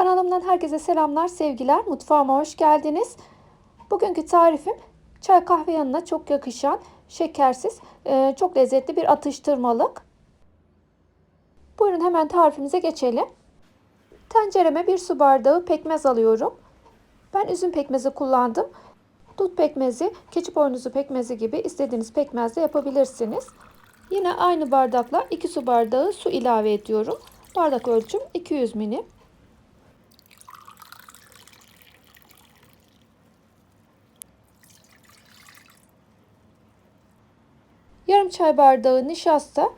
Kanalımdan herkese selamlar, sevgiler. Mutfağıma hoş geldiniz. Bugünkü tarifim çay kahve yanına çok yakışan, şekersiz, e, çok lezzetli bir atıştırmalık. Buyurun hemen tarifimize geçelim. Tencereme bir su bardağı pekmez alıyorum. Ben üzüm pekmezi kullandım. Dut pekmezi, keçi boynuzu pekmezi gibi istediğiniz pekmezle yapabilirsiniz. Yine aynı bardakla 2 su bardağı su ilave ediyorum. Bardak ölçüm 200 milim. Yarım çay bardağı nişasta,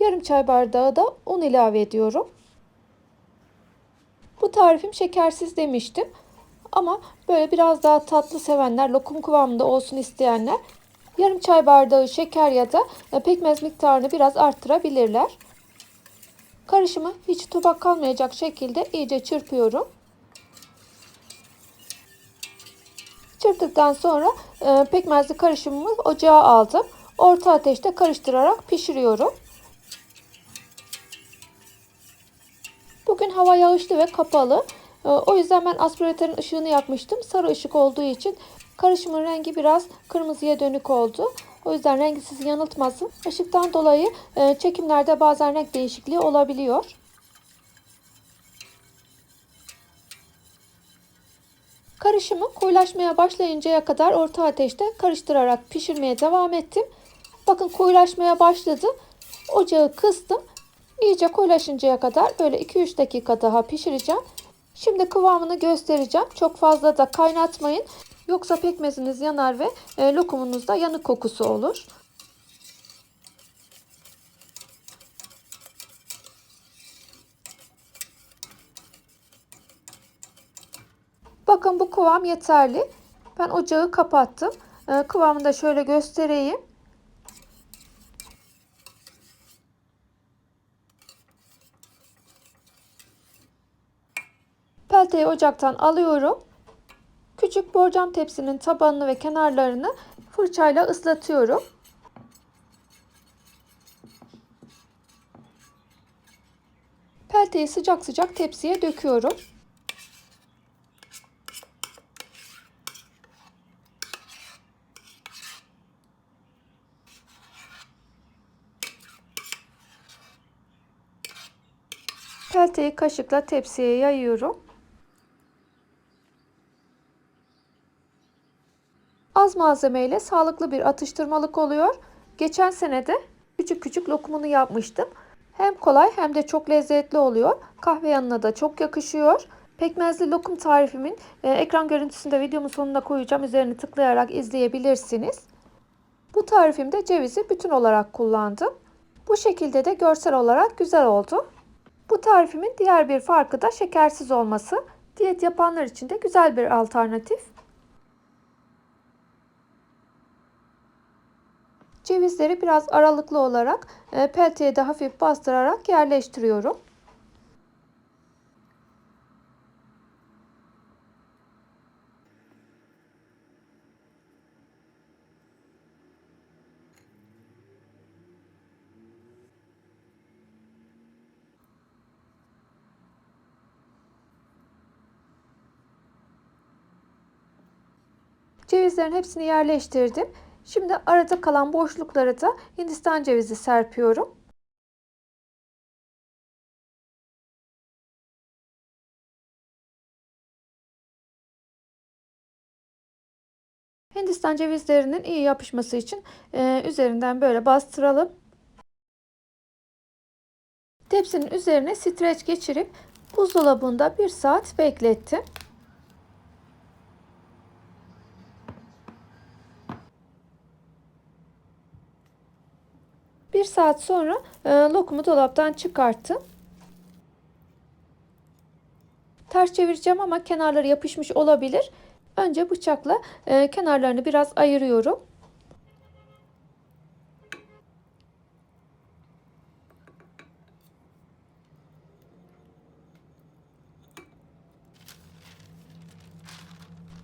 yarım çay bardağı da un ilave ediyorum. Bu tarifim şekersiz demiştim. Ama böyle biraz daha tatlı sevenler, lokum kıvamında olsun isteyenler yarım çay bardağı şeker ya da pekmez miktarını biraz arttırabilirler. Karışımı hiç topak kalmayacak şekilde iyice çırpıyorum. Çırptıktan sonra e, pekmezli karışımımı ocağa aldım. Orta ateşte karıştırarak pişiriyorum. Bugün hava yağışlı ve kapalı. E, o yüzden ben aspiratörün ışığını yakmıştım. Sarı ışık olduğu için karışımın rengi biraz kırmızıya dönük oldu. O yüzden rengi sizi yanıltmasın. Işıktan dolayı e, çekimlerde bazen renk değişikliği olabiliyor. Karışımı koyulaşmaya başlayıncaya kadar orta ateşte karıştırarak pişirmeye devam ettim. Bakın koyulaşmaya başladı. Ocağı kıstım. İyice koyulaşıncaya kadar böyle 2-3 dakika daha pişireceğim. Şimdi kıvamını göstereceğim. Çok fazla da kaynatmayın. Yoksa pekmeziniz yanar ve e, lokumunuzda yanık kokusu olur. Bakın bu kıvam yeterli. Ben ocağı kapattım. E, kıvamını da şöyle göstereyim. Pelteyi ocaktan alıyorum. Küçük borcam tepsinin tabanını ve kenarlarını fırçayla ıslatıyorum. Pelteyi sıcak sıcak tepsiye döküyorum. Pelteyi kaşıkla tepsiye yayıyorum. Az malzemeyle sağlıklı bir atıştırmalık oluyor. Geçen sene de küçük küçük lokumunu yapmıştım. Hem kolay hem de çok lezzetli oluyor. Kahve yanına da çok yakışıyor. Pekmezli lokum tarifimin e, ekran görüntüsünde videomun sonuna koyacağım. Üzerini tıklayarak izleyebilirsiniz. Bu tarifimde cevizi bütün olarak kullandım. Bu şekilde de görsel olarak güzel oldu. Bu tarifimin diğer bir farkı da şekersiz olması. Diyet yapanlar için de güzel bir alternatif. Cevizleri biraz aralıklı olarak e, pelteye de hafif bastırarak yerleştiriyorum. Cevizlerin hepsini yerleştirdim. Şimdi arada kalan boşluklara da Hindistan cevizi serpiyorum. Hindistan cevizlerinin iyi yapışması için e, üzerinden böyle bastıralım. Tepsinin üzerine streç geçirip buzdolabında bir saat beklettim. Bir saat sonra e, lokumu dolaptan çıkarttım. Ters çevireceğim ama kenarları yapışmış olabilir. Önce bıçakla e, kenarlarını biraz ayırıyorum.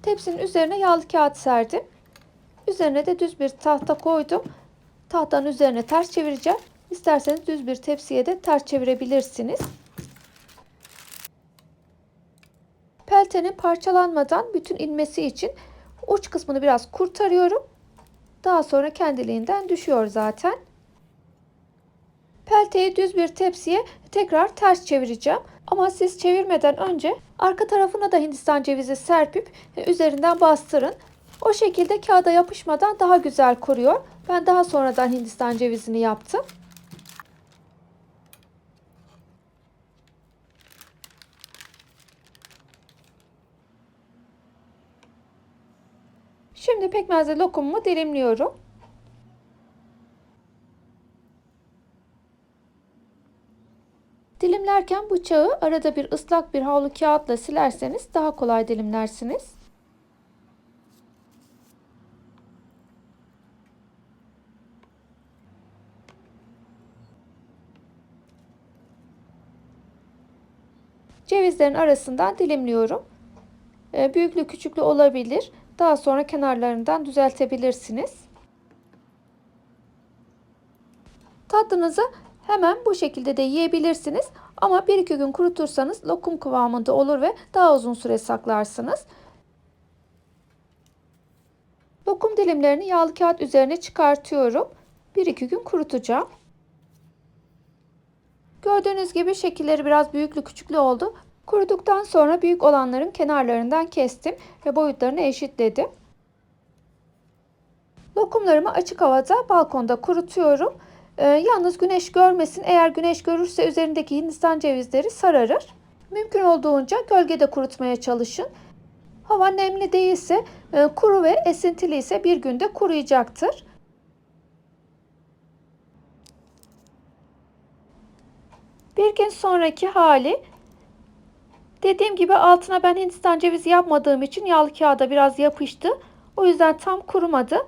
Tepsinin üzerine yağlı kağıt serdim. Üzerine de düz bir tahta koydum. Tahtanın üzerine ters çevireceğim. İsterseniz düz bir tepsiye de ters çevirebilirsiniz. Peltenin parçalanmadan bütün inmesi için uç kısmını biraz kurtarıyorum. Daha sonra kendiliğinden düşüyor zaten. Pelteyi düz bir tepsiye tekrar ters çevireceğim. Ama siz çevirmeden önce arka tarafına da hindistan cevizi serpip üzerinden bastırın. O şekilde kağıda yapışmadan daha güzel kuruyor. Ben daha sonradan hindistan cevizini yaptım. Şimdi pekmezli lokumumu dilimliyorum. Dilimlerken bıçağı arada bir ıslak bir havlu kağıtla silerseniz daha kolay dilimlersiniz. Cevizlerin arasından dilimliyorum. Ee, büyüklü küçüklü olabilir. Daha sonra kenarlarından düzeltebilirsiniz. Tatlınızı hemen bu şekilde de yiyebilirsiniz. Ama 1-2 gün kurutursanız lokum kıvamında olur ve daha uzun süre saklarsınız. Lokum dilimlerini yağlı kağıt üzerine çıkartıyorum. 1-2 gün kurutacağım. Gördüğünüz gibi şekilleri biraz büyüklü küçüklü oldu. Kuruduktan sonra büyük olanların kenarlarından kestim ve boyutlarını eşitledim. Lokumlarımı açık havada balkonda kurutuyorum. Ee, yalnız güneş görmesin. Eğer güneş görürse üzerindeki hindistan cevizleri sararır. Mümkün olduğunca gölgede kurutmaya çalışın. Hava nemli değilse, e, kuru ve esintili ise bir günde kuruyacaktır. Bir gün sonraki hali dediğim gibi altına ben hindistan cevizi yapmadığım için yağlı kağıda biraz yapıştı. O yüzden tam kurumadı.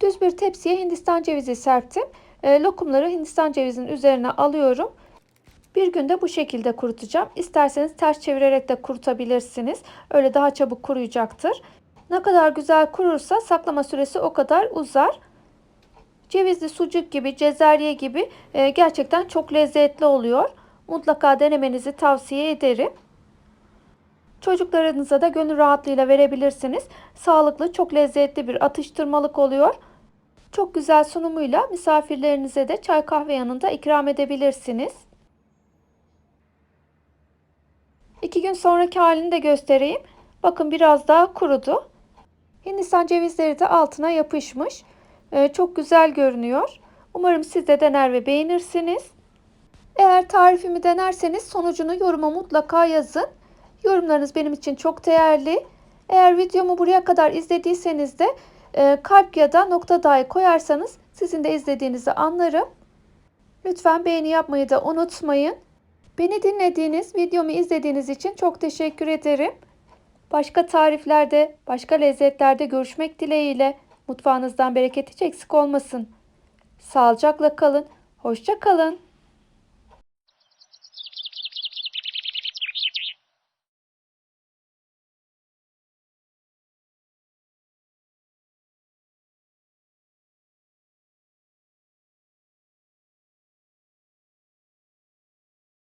Düz bir tepsiye hindistan cevizi serptim. E, lokumları hindistan cevizinin üzerine alıyorum. Bir günde bu şekilde kurutacağım. İsterseniz ters çevirerek de kurutabilirsiniz. Öyle daha çabuk kuruyacaktır. Ne kadar güzel kurursa saklama süresi o kadar uzar. Cevizli sucuk gibi, cezerye gibi e, gerçekten çok lezzetli oluyor. Mutlaka denemenizi tavsiye ederim. Çocuklarınıza da gönül rahatlığıyla verebilirsiniz. Sağlıklı, çok lezzetli bir atıştırmalık oluyor. Çok güzel sunumuyla misafirlerinize de çay kahve yanında ikram edebilirsiniz. İki gün sonraki halini de göstereyim. Bakın biraz daha kurudu. Hindistan cevizleri de altına yapışmış. Ee, çok güzel görünüyor. Umarım siz de dener ve beğenirsiniz. Eğer tarifimi denerseniz sonucunu yoruma mutlaka yazın. Yorumlarınız benim için çok değerli. Eğer videomu buraya kadar izlediyseniz de e, kalp ya da nokta dahi koyarsanız sizin de izlediğinizi anlarım. Lütfen beğeni yapmayı da unutmayın. Beni dinlediğiniz, videomu izlediğiniz için çok teşekkür ederim. Başka tariflerde, başka lezzetlerde görüşmek dileğiyle. Mutfağınızdan bereket hiç eksik olmasın. Sağlıcakla kalın. Hoşça kalın.